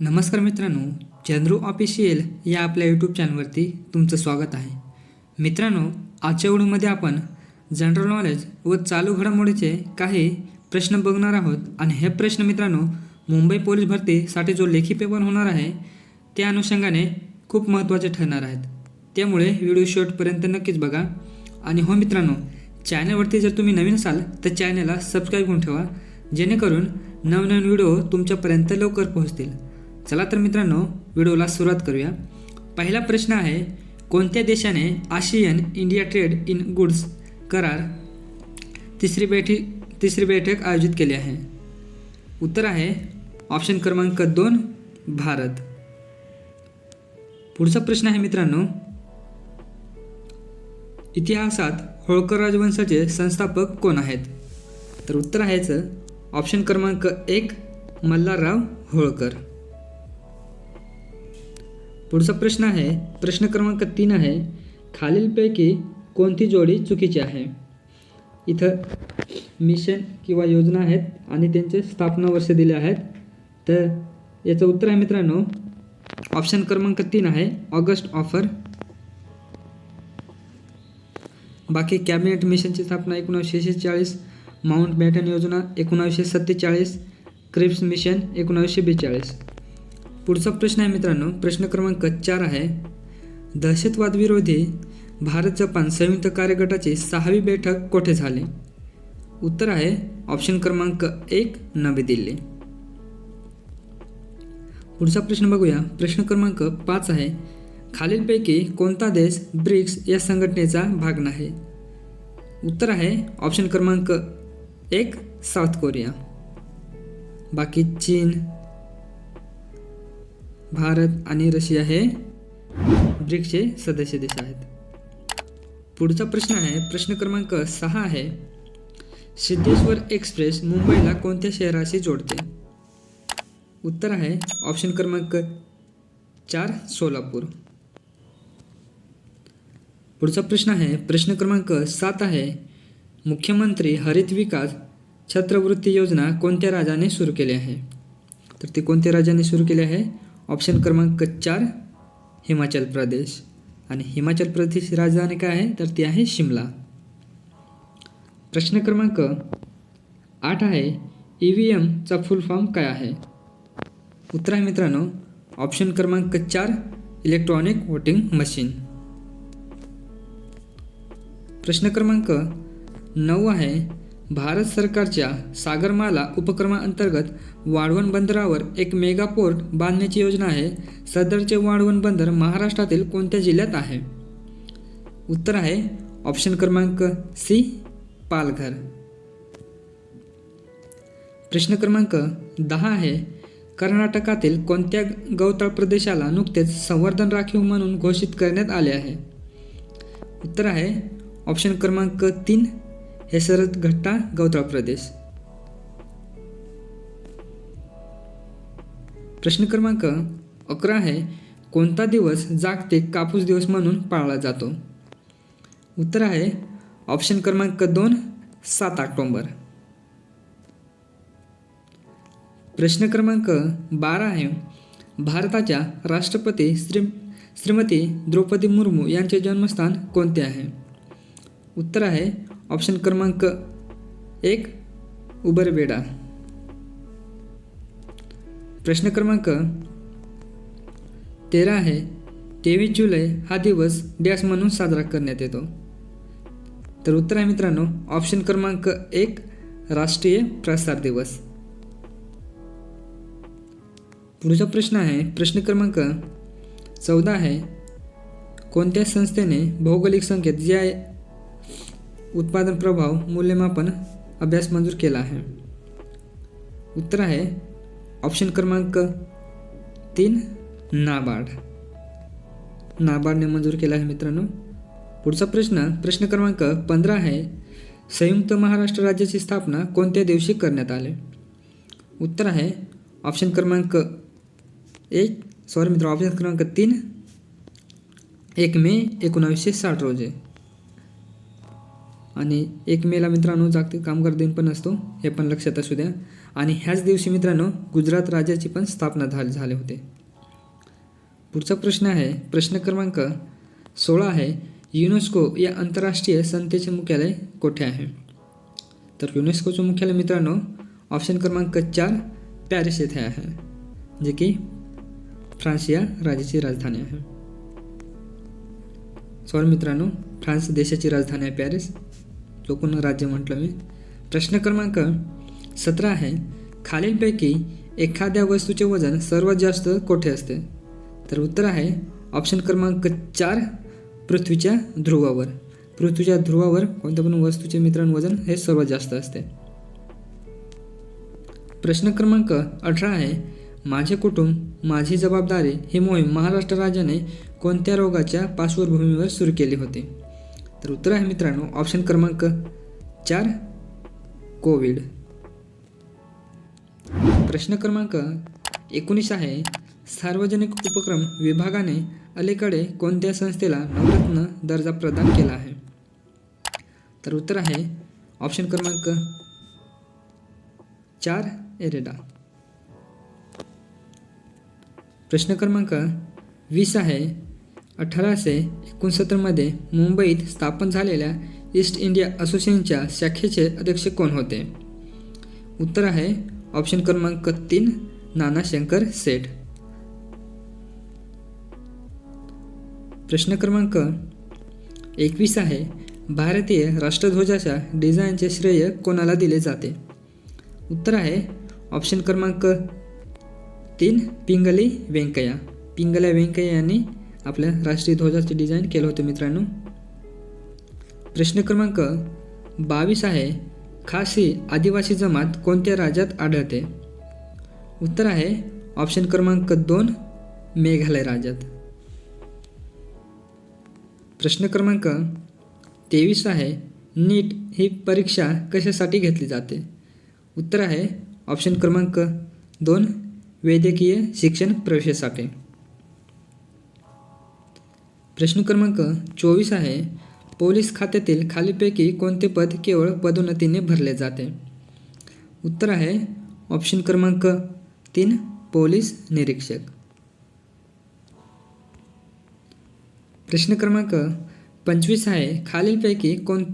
नमस्कार मित्रांनो चंद्रू ऑफिशियल या आपल्या यूट्यूब चॅनलवरती तुमचं स्वागत आहे. मित्रांनो आजच्या व्हिडिओमध्ये आपण जनरल नॉलेज व चालू घडामोडीचे काही प्रश्न बघणार आहोत. आणि हे प्रश्न मित्रांनो मुंबई पोलीस भरतीसाठी जो लेखी पेपर होणार आहे त्या अनुषंगाने खूप महत्त्वाचे ठरणार आहेत. त्यामुळे व्हिडिओ शेवटपर्यंत नक्कीच बघा. आणि हो मित्रांनो चॅनलवरती जर तुम्ही नवीन असाल तर चॅनलला सबस्क्राईब करून ठेवा. जेणेकरून नवनवीन व्हिडिओ तुमच्यापर्यंत लवकर पोहोचतील. चला तर मित्रांनो व्हिडिओला सुरुवात करूया. पहिला प्रश्न आहे कोणत्या देशाने ASEAN India trade in goods करार तिसरी बैठक तिसरी बैठक आयोजित केली आहे? उत्तर आहे ऑप्शन क्रमांक दोन भारत. पुढचा प्रश्न आहे मित्रांनो इतिहासात होळकर राजवंशाचे संस्थापक कोण आहेत? तर उत्तर आहेचं ऑप्शन क्रमांक एक मल्हारराव होळकर. पुढचा प्रश्न आहे. प्रश्न क्रमांक तीन आहे. खालीलपैकी कोणती जोडी चुकीची आहे? इथं मिशन किंवा योजना आहेत आणि त्यांचे स्थापना वर्ष दिले आहेत. तर याचं उत्तर आहे मित्रांनो ऑप्शन क्रमांक तीन आहे. August offer. बाकी कॅबिनेट मिशनची स्थापना एकोणावीसशे शेहेचाळीस माउंट बॅटन योजना एकोणावीसशे सत्तेचाळीस क्रिप्स मिशन एकोणावीसशे बेचाळीस पुढचा प्रश्न आहे मित्रांनो. प्रश्न क्रमांक चार आहे. दहशतवादविरोधी भारत जपान संयुक्त कार्यगटाची सहावी बैठक कोठे झाली? उत्तर आहे ऑप्शन क्रमांक एक नवी दिल्ली. पुढचा प्रश्न बघूया. प्रश्न क्रमांक पाच आहे. खालीलपैकी कोणता देश ब्रिक्स या संघटनेचा भाग नाही? उत्तर आहे ऑप्शन क्रमांक एक साऊथ कोरिया. बाकी चीन भारत आणि रशिया हे ब्रिक्सचे सदस्य देश आहेत. पुढचा प्रश्न आहे प्रश्न क्रमांक सहा आहे. सिद्धेश्वर एक्सप्रेस मुंबईला कोणत्या शहराशी जोडते? उत्तर आहे ऑप्शन क्रमांक चार सोलापूर. पुढचा प्रश्न आहे प्रश्न क्रमांक सात आहे मुख्यमंत्री हरित विकास छत्रवृत्ती योजना कोणत्या राजाने सुरू केली आहे? तर ती कोणत्या राजाने सुरू केली आहे? ऑप्शन क्रमांक चार हिमाचल प्रदेश. आणि हिमाचल प्रदेश राजधानी काय आहे? तर ती आहे शिमला. प्रश्न क्रमांक आठ आहे ई व्ही एमचा फुल फॉर्म काय आहे? उत्तर आहे मित्रांनो ऑप्शन क्रमांक चार इलेक्ट्रॉनिक वोटिंग मशीन प्रश्न क्रमांक नऊ आहे भारत सरकारच्या सागरमाला उपक्रमाअंतर्गत वाढवण बंदरावर एक मेगा पोर्ट बांधण्याची योजना आहे. सदरचे वाढवण बंदर महाराष्ट्रातील कोणत्या जिल्ह्यात आहे? उत्तर आहे ऑप्शन क्रमांक सी पालघर. प्रश्न क्रमांक दहा आहे कर्नाटकातील कोणत्या गवताळ प्रदेशाला नुकतेच संवर्धन राखीव म्हणून घोषित करण्यात आले आहे? उत्तर आहे ऑप्शन क्रमांक तीन हे हेसरत घट्टा गवताळ प्रदेश. प्रश्न क्रमांक अकरा आहे कोणता दिवस जागतिक कापूस दिवस म्हणून पाळला जातो? उत्तर आहे ऑप्शन क्रमांक दोन सात ऑक्टोंबर. प्रश्न क्रमांक बारा आहे भारताच्या राष्ट्रपती श्री श्रीमती द्रौपदी मुर्मू यांचे जन्मस्थान कोणते आहे? उत्तर आहे ऑप्शन क्रमांक एक उबरबेडा. प्रश्न क्रमांक तेरा आहे. तेवीस जुलै हा दिवस डॅश म्हणून साजरा करण्यात येतो. तर उत्तर आहे मित्रांनो ऑप्शन क्रमांक एक राष्ट्रीय प्रसार दिवस. पुढचा प्रश्न आहे प्रश्न क्रमांक चौदा आहे. कोणत्या संस्थेने भौगोलिक संकेत जे उत्पादन प्रभाव मूल्यमापन अभ्यास मंजूर केला आहे. उत्तर आहे ऑप्शन क्रमांक तीन नाबार्ड. नाबार्डने मंजूर केला आहे मित्रांनो. पुढचा प्रश्न प्रश्न क्रमांक पंधरा आहे संयुक्त महाराष्ट्र राज्याची स्थापना कोणत्या दिवशी करण्यात आले? उत्तर आहे ऑप्शन क्रमांक एक सॉरी मित्र ऑप्शन क्रमांक तीन एक मे एकोणावीसशे साठ रोजी. आणि एक मेला मित्रांनो जागतिक कामगार दिन पण असतो हे पण लक्षात असू द्या. आणि ह्याच दिवशी मित्रांनो गुजरात राज्याची पण स्थापना झाली झाले होते. पुढचा प्रश्न आहे प्रश्न क्रमांक सोळा आहे युनेस्को या आंतरराष्ट्रीय संस्थेचे मुख्यालय कोठे आहे? तर युनेस्कोचं मुख्यालय मित्रांनो ऑप्शन क्रमांक चार पॅरिस येथे आहे जे की फ्रान्स या राज्याची राजधानी आहे. सॉरी मित्रांनो फ्रान्स देशाची राजधानी आहे पॅरिस. लोकांना राज्य म्हटलं मी. प्रश्न क्रमांक सतरा आहे खालीलपैकी एखाद्या वस्तूचे वजन सर्वात जास्त कोठे असते? तर उत्तर आहे ऑप्शन क्रमांक चार पृथ्वीच्या ध्रुवावर. पृथ्वीच्या ध्रुवावर कोणत्या पण वस्तूचे मित्रांनो वजन हे सर्वात जास्त असते. प्रश्न क्रमांक अठरा आहे माझे कुटुंब माझी जबाबदारी ही मोहीम महाराष्ट्र राज्याने कोणत्या रोगाच्या पार्श्वभूमीवर सुरू केली होती? तर उत्तर आहे मित्रांनो ऑप्शन क्रमांक चार कोविड प्रश्न क्रमांक एकोणीस आहे सार्वजनिक उपक्रम विभागाने अलीकडे कोणत्या संस्थेला नवरत्न दर्जा प्रदान केला आहे? तर उत्तर आहे ऑप्शन क्रमांक चार एरेडा. प्रश्न क्रमांक वीस आहे अठराशे एकोणसत्तरमध्ये मुंबईत स्थापन झालेल्या ईस्ट इंडिया असोसिएशनच्या शाखेचे अध्यक्ष कोण होते? उत्तर आहे ऑप्शन क्रमांक तीन नाना शंकर सेठ. प्रश्न क्रमांक एकवीस आहे भारतीय राष्ट्रध्वजाच्या डिझाईनचे श्रेय कोणाला दिले जाते? उत्तर आहे ऑप्शन क्रमांक तीन पिंगली व्यंकय्या पिंगल्या व्यंकय्या यांनी आपल्या राष्ट्रीय ध्वजाचे डिझाईन केलं होतं मित्रांनो. प्रश्न क्रमांक बावीस आहे खासी आदिवासी जमात कोणत्या राज्यात आढळते? उत्तर आहे ऑप्शन क्रमांक दोन मेघालय राज्यात. प्रश्न क्रमांक तेवीस आहे नीट ही परीक्षा कशासाठी घेतली जाते? उत्तर आहे ऑप्शन क्रमांक दोन वैद्यकीय शिक्षण प्रवेशासाठी. प्रश्न क्रमांक चोवीस आहे. पोलीस खात्यातील खालीपैकी कोणते पद केवळ पदोन्नतीने भरले जाते? उत्तर आहे ऑप्शन क्रमांक तीन पोलीस निरीक्षक. प्रश्न क्रमांक पंचवीस आहे. खालीलपैकी कोण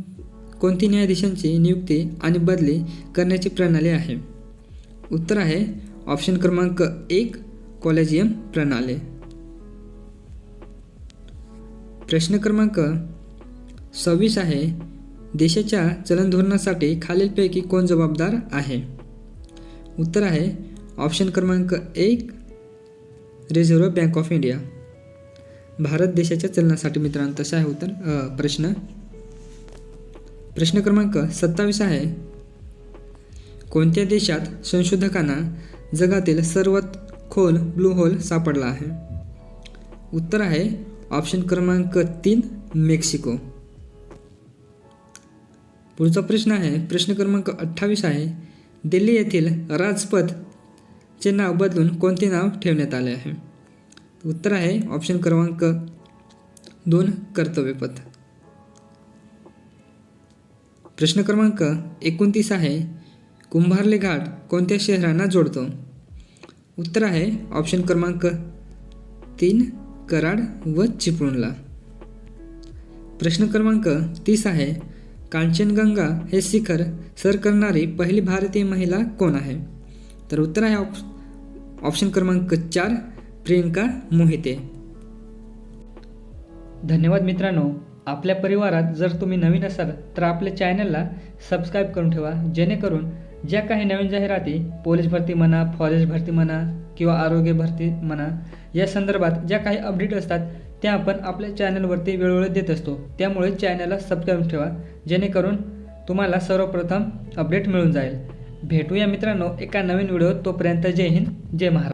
कोणती न्यायाधीशांची नियुक्ती आणि बदली करण्याची प्रणाली आहे? उत्तर आहे ऑप्शन क्रमांक एक कॉलेजियम प्रणाली. प्रश्न क्रमांक सव्वीस आहे. देशाच्या चलनधोरणासाठी खालीलपैकी कोण जबाबदार आहे? उत्तर आहे. ऑप्शन क्रमांक एक Reserve Bank of India. Bharat देशाच्या चलनासाठी मित्रांनो तसं आहे उत्तर प्रश्न. प्रश्न क्रमांक सत्तावीस आहे. कोणत्या देशात संशोधकांना जगातील सर्वात खोल ब्लू होल सापडला आहे? उत्तर आहे. ऑप्शन क्रमांक तीन मेक्सिको. पुढचा प्रश्न आहे प्रश्न क्रमांक अठ्ठावीस आहे. दिल्ली येथील राजपथचे नाव बदलून कोणते नाव ठेवण्यात आले आहे? उत्तर आहे ऑप्शन क्रमांक दोन कर्तव्यपथ प्रश्न क्रमांक एकोणतीस आहे कुंभारले घाट कोणत्या शहरांना जोडतो? उत्तर आहे ऑप्शन क्रमांक तीन कराड व चिपळूणला. प्रश्न क्रमांक तीस आहे कांचनगंगा हे शिखर सर करणारी पहिली भारतीय महिला कोण आहे? तर उत्तर आहे ऑप ऑप्शन क्रमांक चार प्रियंका मोहिते. धन्यवाद मित्रांनो. आपल्या परिवारात जर तुम्ही नवीन असाल तर आपल्या चॅनलला सबस्क्राईब करून ठेवा जेणेकरून ज्या काही नवीन जाहिराती पोलीस भरती म्हणा फॉरेस्ट भरती म्हणा किंवा आरोग्य भरती म्हणा या संदर्भात ज्या काही अपडेट असतात त्या आपण आपल्या चॅनलवरती वेळोवेळी देत असतो. त्यामुळे चॅनलला सबस्क्राईब ठेवा जेणेकरून तुम्हाला सर्वप्रथम अपडेट मिळून जाईल. भेटूया मित्रांनो एका नवीन व्हिडिओ तोपर्यंत जय हिंद जय महाराष्ट्र.